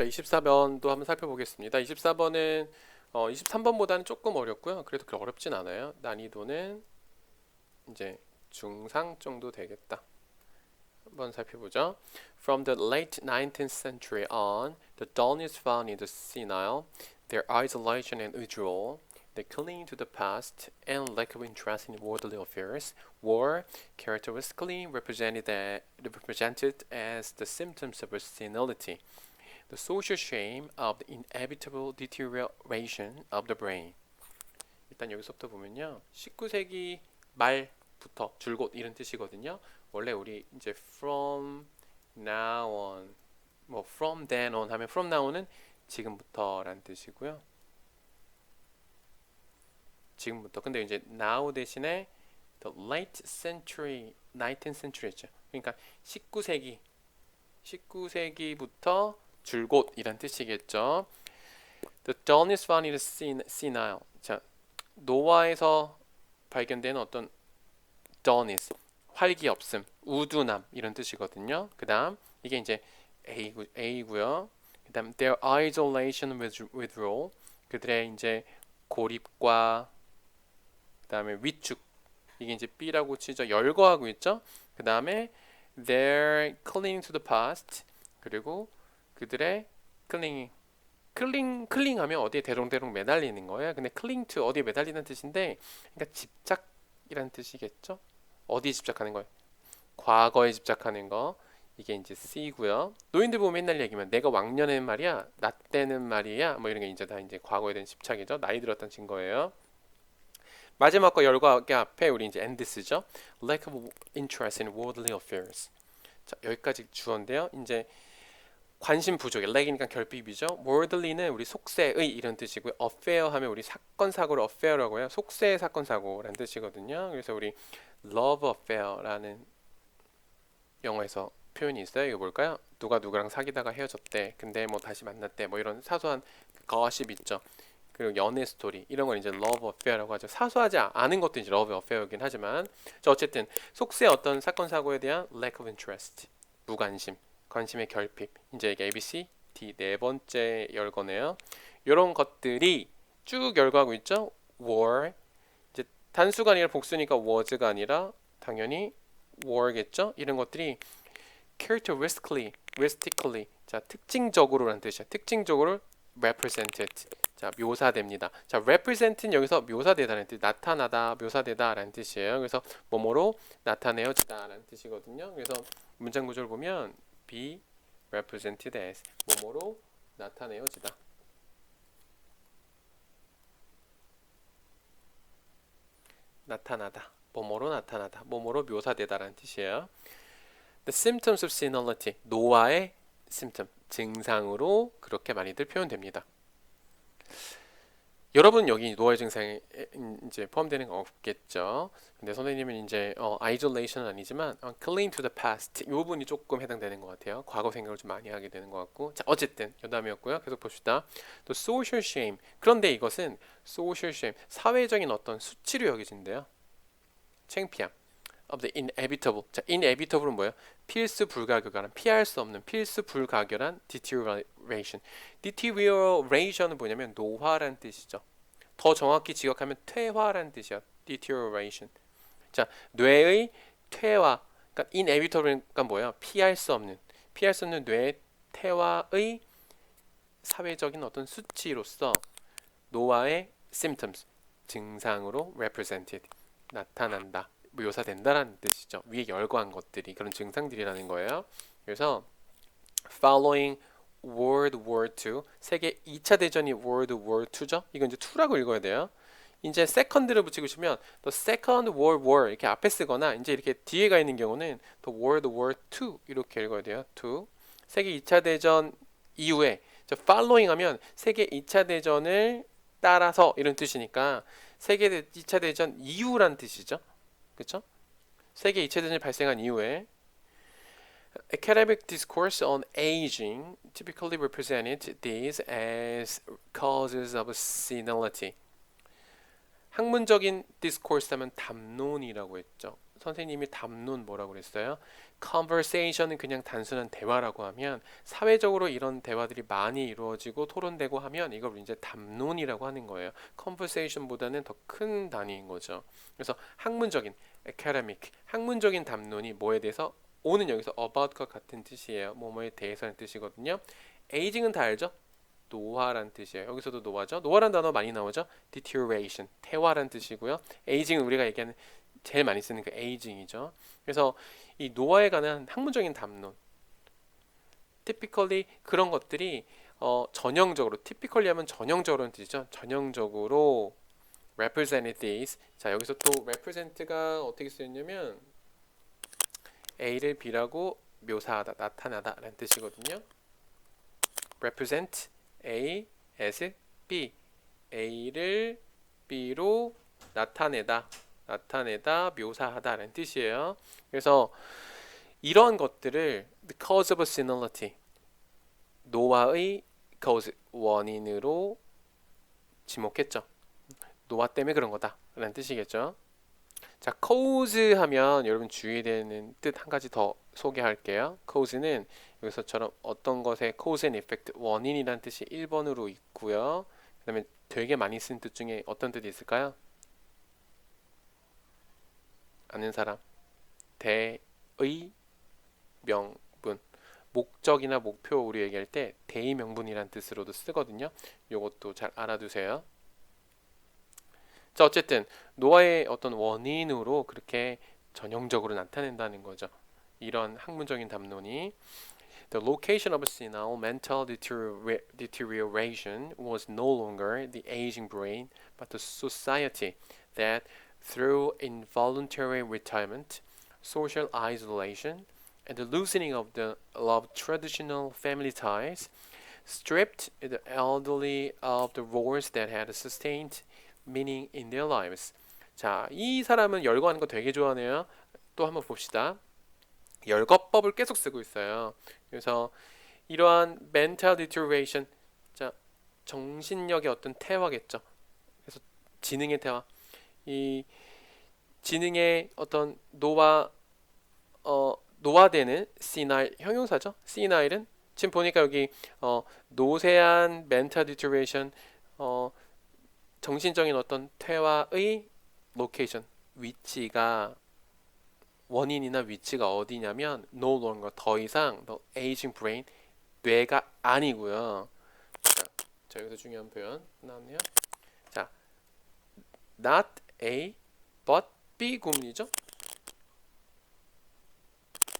자, 24번도 한번 살펴보겠습니다. 24번은 어, 23번보다는 조금 어렵고요. 그래도 그렇게 어렵진 않아요. 난이도는 이제 중상 정도 되겠다. 한번 살펴보죠. From the late 19th century on, the dawn is found in the senile, their isolation and withdrawal, the clinging to the past, and lack of interest in worldly affairs were characteristically represented, represented as the symptoms of senility. The social shame of the inevitable deterioration of the brain. 일단 여기서부터 보면요. 19세기 말부터 줄곧 이런 뜻이거든요. 원래 우리 이제 from now on 뭐 from then on 하면 from now on은 지금부터라는 뜻이고요. 지금부터. 근데 이제 now 대신에 the late century, 19th century죠. 그러니까 19세기 19세기부터 줄곧 이란 뜻이겠죠. The dawn is found in the sen- senile. 자, 노화에서 발견된 어떤 dawn is 활기 없음, 우둔함 이런 뜻이거든요. 그다음 이게 이제 A구, A고요. 그다음 their isolation with- withdrawal 그들의 이제 고립과 그다음에 위축 이게 이제 B라고 치죠. 열거하고 있죠. 그다음에 their clinging to the past 그리고 그들의 클링 클링 클링하면 어디에 대롱대롱 매달리는 거예요. 근데 클링 to 어디에 매달리는 뜻인데 그러니까 집착이라는 뜻이겠죠. 어디에 집착하는 거예요? 과거에 집착하는 거. 이게 이제 C고요. 노인들 보면 맨날 얘기면 내가 왕년엔 말이야, 나 때는 말이야, 뭐 이런 게 이제 다 이제 과거에 대한 집착이죠. 나이 들었다는 증거예요. 마지막 거 열과의 앞에 우리 이제 and 쓰죠. Lack of interest in worldly affairs. 자 여기까지 주어인데요. 이제 관심 부족에 lack이니까 결핍이죠. worldly는 우리 속세의 이런 뜻이고요. affair 하면 우리 사건 사고를 affair라고 해요. 속세의 사건 사고라는 뜻이거든요. 그래서 우리 love affair라는 영어에서 표현이 있어요. 이거 뭘까요? 누가 누구랑 사귀다가 헤어졌대. 근데 뭐 다시 만났대. 뭐 이런 사소한 거십 있죠. 그리고 연애 스토리 이런 걸 이제 love affair라고 하죠. 사소하지 않은 것도 이제 love affair이긴 하지만 자, 어쨌든 속세 어떤 사건 사고에 대한 lack of interest 무관심 관심의 결핍 이제 이게 ABC D 네 번째 열거네요. 이런 것들이 쭉 열거하고 있죠. were 이제 단수가 아니라 복수니까 was가 아니라 당연히 were겠죠. 이런 것들이 characteristically, realistically 자 특징적으로라는 뜻이야. 특징적으로 represented 자 묘사됩니다. 자 represent는 여기서 묘사되다는 뜻, 나타나다, 묘사되다라는 뜻이에요. 그래서 뭐뭐로 나타내어지다라는 뜻이거든요. 그래서 문장 구조를 보면 be represented as 뭐뭐로 나타내어지다. 나타나다, 뭐뭐로 나타나다, 뭐뭐로 묘사되다라는 뜻이에요. The symptoms of senility, 노화의 symptom, 증상으로 그렇게 많이들 표현됩니다. 여러분 여기 노화의 증상에 이제 포함되는 거 없겠죠. 근데 선생님은 이제 어, isolation은 아니지만 어, cling to the past 이 부분이 조금 해당되는 것 같아요. 과거 생각을 좀 많이 하게 되는 것 같고 자 어쨌든 여담이었고요. 계속 봅시다. 또 social shame 그런데 이것은 social shame 사회적인 어떤 수치로 여겨진대요. 창피함 of the inevitable 자 inevitable은 뭐예요? 필수 불가결한 피할 수 없는 필수 불가결한 deterioration deterioration은 뭐냐면 노화란 뜻이죠. 더 정확히 지역하면 퇴화란 뜻이야. deterioration. 자, 뇌의 퇴화. 그러니까 inevitable가 뭐야? 피할 수 없는. 피할 수 없는 뇌의 퇴화의 사회적인 어떤 수치로서 노화의 symptoms 증상으로 represented 나타난다. 묘사된다라는 뜻이죠. 위에 열거한 것들이 그런 증상들이라는 거예요. 그래서 following World War II 세계 2차 대전이 World War II죠. 이건 이제 2라고 읽어야 돼요. 이제 second를 붙이고 싶으면 the second world war 이렇게 앞에 쓰거나 이제 이렇게 뒤에 가 있는 경우는 the World War II 이렇게 읽어야 돼요. 2 세계 2차 대전 이후에 저 following 하면 세계 2차 대전을 따라서 이런 뜻이니까 세계 2차 대전 이후란 뜻이죠. 그렇죠? 세계 2차 대전이 발생한 이후에 academic discourse on aging typically represented these as causes of senility. 학문적인 discourse 하면 담론이라고 했죠. 선생님이 담론 뭐라고 그랬어요? conversation은 그냥 단순한 대화라고 하면 사회적으로 이런 대화들이 많이 이루어지고 토론되고 하면 이걸 이제 담론이라고 하는 거예요. conversation보다는 더 큰 단위인 거죠. 그래서 학문적인 academic 학문적인 담론이 뭐에 대해서 오는 여기서 about과 같은 뜻이에요. 뭐뭐에 대해서는 뜻이거든요. aging은 다 알죠? 노화란 뜻이에요. 여기서도 노화죠. 노화란 단어 많이 나오죠. deterioration 퇴화란 뜻이고요. aging은 우리가 얘기하는 제일 많이 쓰는 그 aging이죠. 그래서 이 노화에 관한 학문적인 담론 typically 그런 것들이 어, 전형적으로 typically 하면 전형적으로는 뜻이죠. 전형적으로 represented these 자 여기서 또 represent가 어떻게 쓰였냐면 A를 B라고 묘사하다 나타나다 라는 뜻이거든요. represent A as B A를 B로 나타내다 나타내다 묘사하다 라는 뜻이에요. 그래서 이러한 것들을 the cause of senility 노화의 cause 원인으로 지목했죠. 노화 때문에 그런 거다 라는 뜻이겠죠. 자, cause 하면 여러분 주의되는 뜻 한 가지 더 소개할게요. cause는 여기서처럼 어떤 것의 cause and effect 원인이라는 뜻이 1번으로 있고요. 그다음에 되게 많이 쓴 뜻 중에 어떤 뜻이 있을까요? 아는 사람 대의 명분 목적이나 목표 우리 얘기할 때 대의 명분이란 뜻으로도 쓰거든요. 요것도 잘 알아두세요. 자 어쨌든 노화의 어떤 원인으로 그렇게 전형적으로 나타낸다는 거죠. 이런 학문적인 담론이 The location of senile mental deteriora- deterioration was no longer the aging brain, but the society that, through involuntary retirement, social isolation, and the loosening of the of traditional family ties, stripped the elderly of the roles that had sustained meaning in their lives. 자, 이 사람은 열거하는 거 되게 좋아하네요. 또 한번 봅시다. 열거법을 계속 쓰고 있어요. 그래서 이러한 mental deterioration, 자 정신력의 어떤 퇴화겠죠. 그래서 지능의 퇴화, 이 지능의 어떤 노화, 어 노화되는 senile 형용사죠. senile은 지금 보니까 여기 어 노쇠한 mental deterioration, 어 정신적인 어떤 퇴화의 location 위치가 원인이나 위치가 어디냐면 no longer 더 이상 the aging brain 뇌가 아니고요. 자, 자 여기서 중요한 표현 나왔네요. 자, not A but B 구문이죠.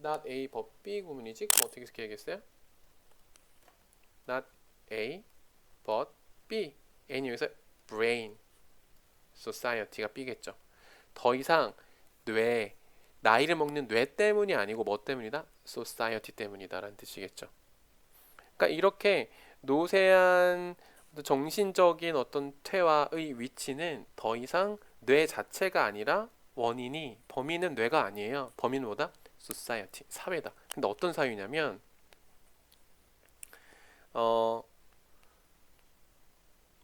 not A but B 구문이지. 그럼 어떻게 쓰겠어요? not A but B. N이 여기서 brain, society가 B겠죠. 더 이상 뇌 나이를 먹는 뇌 때문이 아니고 뭐 때문이다? society 때문이다 라는 뜻이겠죠. 그러니까 이렇게 노쇠한 정신적인 어떤 퇴화의 위치는 더 이상 뇌 자체가 아니라 원인이 범인은 뇌가 아니에요. 범인은 뭐다? society 사회다. 근데 어떤 사유냐면 어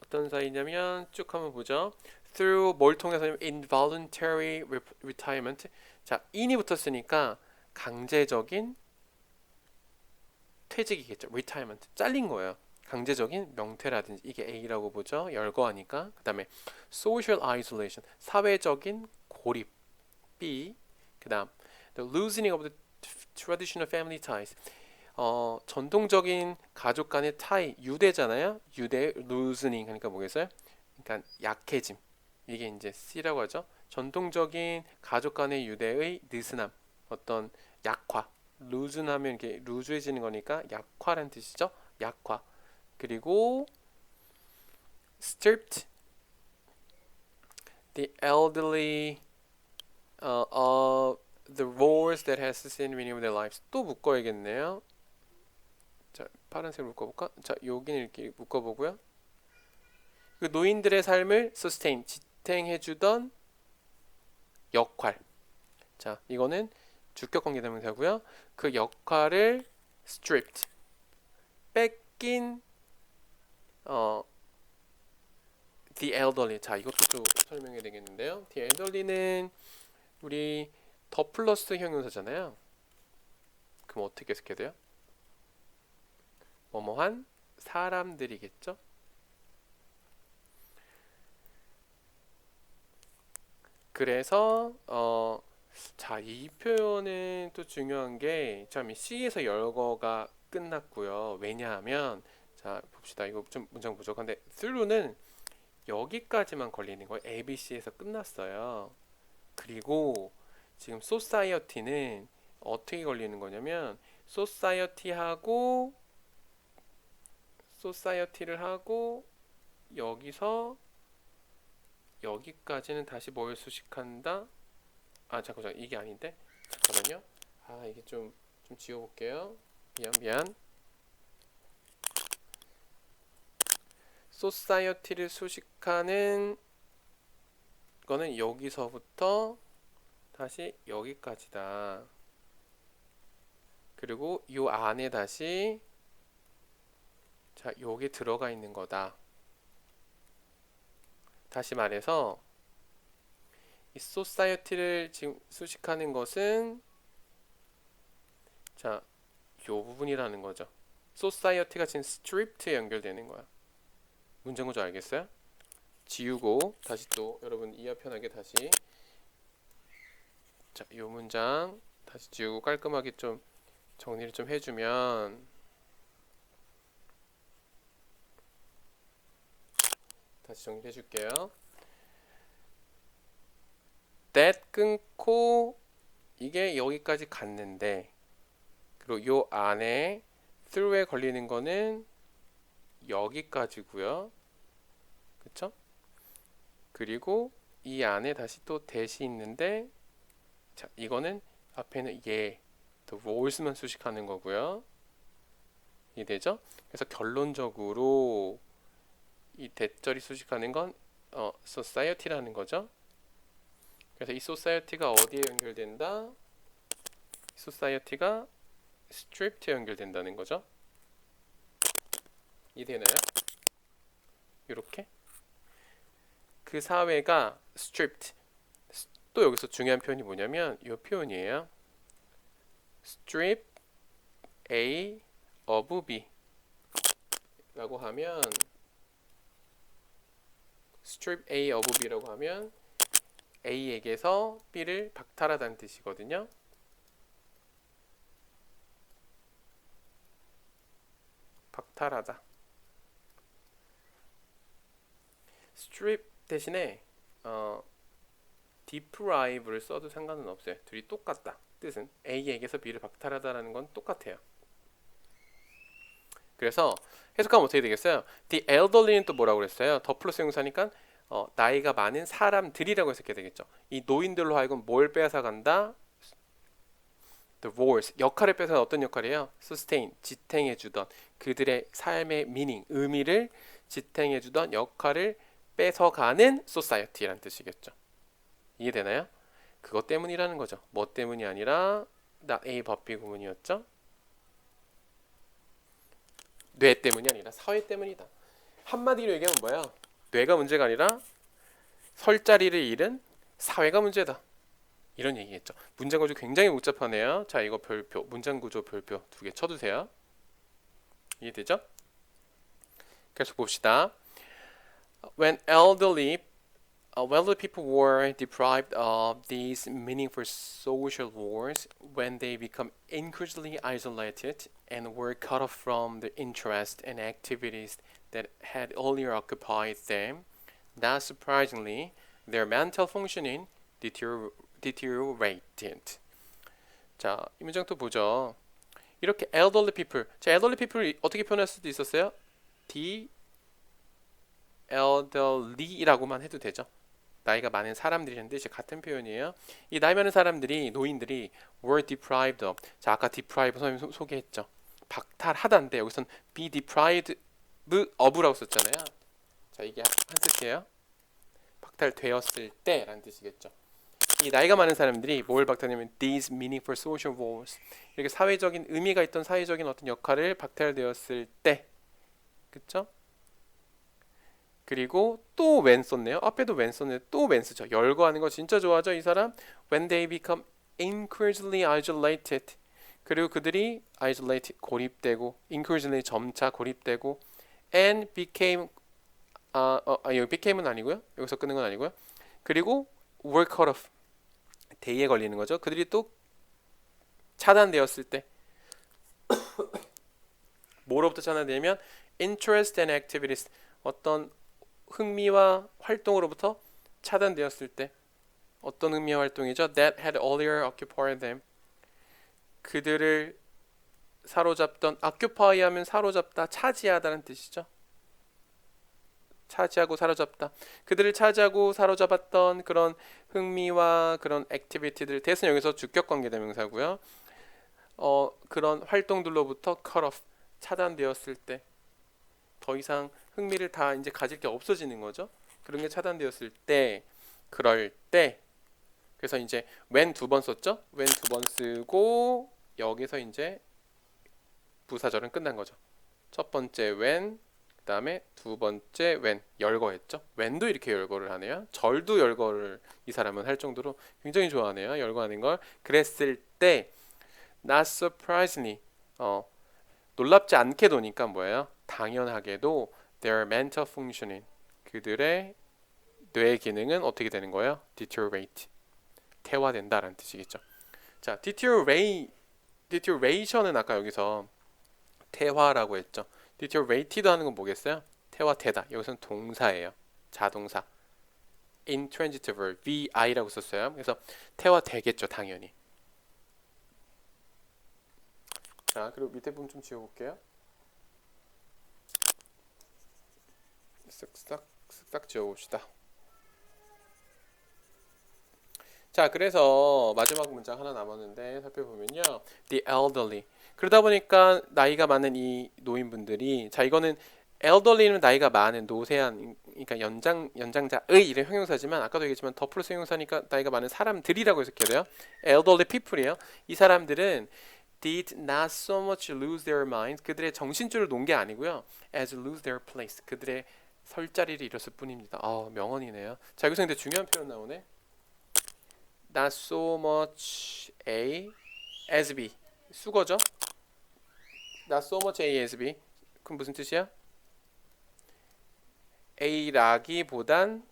어떤 사유냐면 쭉 한번 보죠. through 뭘 통해서 involuntary retirement 자, in이 붙었으니까 강제적인 퇴직이겠죠. retirement. 잘린 거예요. 강제적인 명퇴라든지 이게 A라고 보죠. 열거하니까. 그다음에 social isolation. 사회적인 고립. B. 그다음 the loosening of the traditional family ties. 어, 전통적인 가족 간의 타이, 유대잖아요. 유대 loosening 하니까 뭐겠어요? 그러니까 약해짐. 이게 이제 C라고 하죠. 전통적인 가족 간의 유대의 느슨함, 어떤 약화, 루즈하면 이렇게 루즈해지는 거니까 약화라는 뜻이죠. 약화. 그리고 stripped the elderly uh, of the roles that has sustained meaning of their lives. 또 묶어야겠네요. 자, 파란색 묶어볼까? 자, 여기는 이렇게 묶어보고요. 그 노인들의 삶을 sustain, 지탱해주던 역할. 자, 이거는 주격 관계 대명사고요. 그 역할을 stripped 뺏긴 어 the elderly. 자, 이것도 좀 설명해야 되겠는데요. the elderly는 우리 더 플러스 형용사잖아요. 그럼 어떻게 해석해야 돼요? 뭐뭐한 사람들이겠죠? 그래서 어, 자, 이 표현은 또 중요한 게 참 C에서 열거가 끝났고요. 왜냐하면 자, 봅시다. 이거 좀 문장 부족한데 through는 여기까지만 걸리는 거예요. A, B, C에서 끝났어요. 그리고 지금 society는 어떻게 걸리는 거냐면 society하고 society를 하고 여기서 여기까지는 다시 뭘 수식한다? 아 잠깐만 이게 아닌데 잠깐만요. 아 이게 좀 좀 지워볼게요. 미안 미안. Society를 수식하는 거는 여기서부터 다시 여기까지다. 그리고 요 안에 다시 자, 요게 들어가 있는 거다. 다시 말해서 이 society를 지금 수식하는 것은 자, 요 부분이라는 거죠. society가 지금 stript에 연결되는 거야. 문장 구조 알겠어요? 지우고 다시 또 여러분 이해 편하게 다시 자, 요 문장 다시 지우고 깔끔하게 좀 정리를 좀 해주면 다시 정리해 줄게요. that 끊고 이게 여기까지 갔는데 그리고 요 안에 through에 걸리는 거는 여기까지고요. 그쵸? 그리고 이 안에 다시 또 대시 있는데 자 이거는 앞에는 얘 the roles만 수식하는 거고요. 이해되죠? 그래서 결론적으로 이 대절이 수식하는 건 어, society라는 거죠. 그래서 이 society가 어디에 연결된다? society가 stript에 연결된다는 거죠. 이해되나요? 이렇게 그 사회가 stripped 또 여기서 중요한 표현이 뭐냐면 이 표현이에요. strip A of B 라고 하면 strip A of B라고 하면 A에게서 B를 박탈하다는 뜻이거든요. 박탈하다. Strip 대신에 어, deprive를 써도 상관은 없어요. 둘이 똑같다. 뜻은 A에게서 B를 박탈하다라는 건 똑같아요. 그래서 해석하면 어떻게 되겠어요? The elderly는 또 뭐라고 그랬어요? 더 플러스 용사니까 어, 나이가 많은 사람들이라고 해석해야 되겠죠. 이 노인들로 하여금 뭘 뺏어간다? The roles 역할을 뺏어 어떤 역할이에요? Sustain 지탱해주던 그들의 삶의 meaning 의미를 지탱해주던 역할을 뺏어가는 society라는 뜻이겠죠. 이해되나요? 그것 때문이라는 거죠. 뭐 때문이 아니라 나 A 법비 구문이었죠. 뇌 때문이 아니라 사회 때문이다. 한마디로 얘기하면 뭐야? 뇌가 문제가 아니라 설 자리를 잃은 사회가 문제다. 이런 얘기겠죠. 문장 구조 굉장히 복잡하네요. 자, 이거 별표, 문장 구조 별표 두 개 쳐두세요. 이해되죠? 계속 봅시다. When elderly, uh, elderly people were deprived of these meaningful social wars, when they become increasingly isolated and were cut off from the interests and activities that had earlier occupied them, not surprisingly, their mental functioning deterior- deteriorated. 자, 이 문장 또 보죠. 이렇게 elderly people. 자, elderly people 어떻게 표현할 수도 있었어요? the elderly라고만 해도 되죠. 나이가 많은 사람들이라는 뜻이 같은 표현이에요. 이 나이 많은 사람들이 노인들이 were deprived of. 자, 아까 deprive 선생님 소- 소개했죠. 박탈하다인데 여기선 be deprived of라고 썼잖아요. 자, 이게 한 뜻이에요. 박탈되었을 때라는 뜻이겠죠. 이 나이가 많은 사람들이 뭘 박탈하냐면 these meaningful social roles 이렇게 사회적인 의미가 있던 사회적인 어떤 역할을 박탈되었을 때 그쵸? 그리고 또 when 썼네요 앞에도 when 썼네 또 when 쓰죠 열거하는 거 진짜 좋아하죠 이 사람 when they become increasingly isolated 그리고 그들이 isolate 고립되고 increasingly 점차 고립되고 and became 아, 어, 아 여기 became은 아니고요. 여기서 끊는 건 아니고요. 그리고 were cut off 대의에 걸리는 거죠. 그들이 또 차단되었을 때 뭐로부터 차단되면 interest and activities 어떤 흥미와 활동으로부터 차단되었을 때 어떤 흥미와 활동이죠? that had earlier occupied them 그들을 사로잡던 occupy 하면 사로잡다, 차지하다는 뜻이죠. 차지하고 사로잡다. 그들을 차지하고 사로잡았던 그런 흥미와 그런 액티비티들 대신 여기서 주격 관계 대명사고요. 어, 그런 활동들로부터 cut off 차단되었을 때 더 이상 흥미를 다 이제 가질 게 없어지는 거죠. 그런 게 차단되었을 때 그럴 때 그래서 이제 when 두 번 썼죠. when 두 번 쓰고 여기서 이제 부사절은 끝난 거죠. 첫 번째 when 그 다음에 두 번째 when 열거했죠. when도 이렇게 열거를 하네요. 절도 열거를 이 사람은 할 정도로 굉장히 좋아하네요. 열거하는 걸 그랬을 때 not surprisingly 어 놀랍지 않게 도니까 뭐예요? 당연하게도 their mental functioning 그들의 뇌 기능은 어떻게 되는 거예요? deteriorate 퇴화된다라는 뜻이겠죠. 자, deterioration은 아까 여기서 퇴화라고 했죠. deteriorated 하는 건 뭐겠어요? 퇴화되다. 여기서는 동사예요. 자동사. intransitive vi라고 썼어요. 그래서 퇴화되겠죠, 당연히. 자, 그리고 밑에 부분 좀 지워 볼게요. 쓱싹 쓱싹 지워봅시다. 자, 그래서 마지막 문장 하나 남았는데 살펴보면요. The elderly. 그러다 보니까 나이가 많은 이 노인분들이 자, 이거는 elderly는 나이가 많은 노세한 그러니까 연장 연장자의 이런 형용사지만 아까도 얘기했지만 더 플러스 형용사니까 나이가 많은 사람들이라고 해석해야 돼요. elderly people이에요. 이 사람들은 did not so much lose their minds. 그들의 정신줄을 놓은 게 아니고요. as lose their place. 그들의 설 자리를 잃었을 뿐입니다. 아, 명언이네요. 자, 여기서 근데 중요한 표현 나오네. not so much A as B. 수거죠? not so much A as B. 그럼 무슨 뜻이야? A라기보단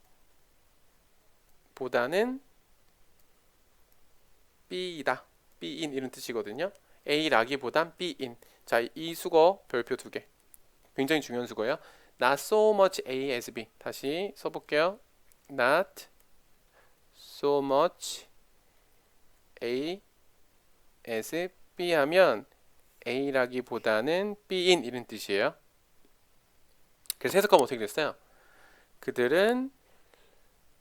보다는 B이다. B인 이런 뜻이거든요. A라기보단 B인. 자, 이 수거 별표 두 개. 굉장히 중요한 수거예요. Not so much A as B. 다시 써볼게요. Not so much A as B 하면 A라기보다는 B인 이런 뜻이에요. 그래서 해석하면 어떻게 됐어요? 그들은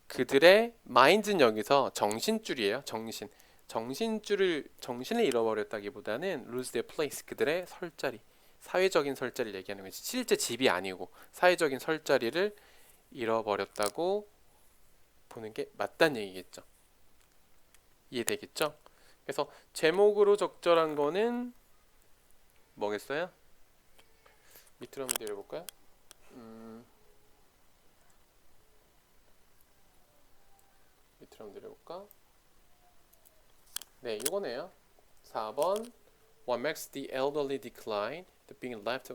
그들의 mind는 여기서 정신줄이에요. 정신. 정신줄을 정신을 잃어버렸다기보다는 lose their place. 그들의 설 자리. 사회적인 설 자리를 얘기하는 거지. 실제 집이 아니고 사회적인 설 자리를 잃어버렸다고 보는 게 맞다는 얘기겠죠. 이해되겠죠? 그래서 제목으로 적절한 거는 뭐겠어요? 밑으로 한번 내려볼까요? 음, 밑으로 한번 내려볼까? 네, 이거네요. 4번 What makes the elderly decline? Being left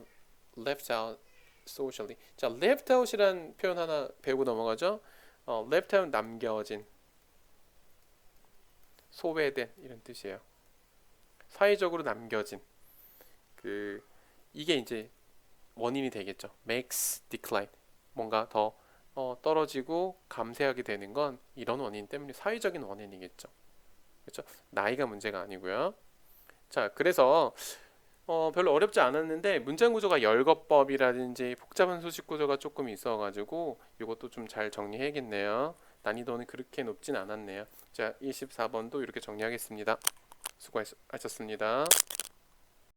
left out socially. 자, left out이란 표현 하나 배우고 넘어가죠. 어, left out 남겨진, 소외된 이런 뜻이에요. 사회적으로 남겨진 그 이게 이제 원인이 되겠죠. makes decline. 뭔가 더 어, 떨어지고 감퇴하게 되는 건 이런 원인 때문에 사회적인 원인이겠죠. 그렇죠? 나이가 문제가 아니고요. 자, 그래서 어, 별로 어렵지 않았는데 문장 구조가 열거법이라든지 복잡한 수식 구조가 조금 있어가지고 이것도 좀 잘 정리해야겠네요. 난이도는 그렇게 높진 않았네요. 자, 24번도 이렇게 정리하겠습니다. 수고하셨습니다.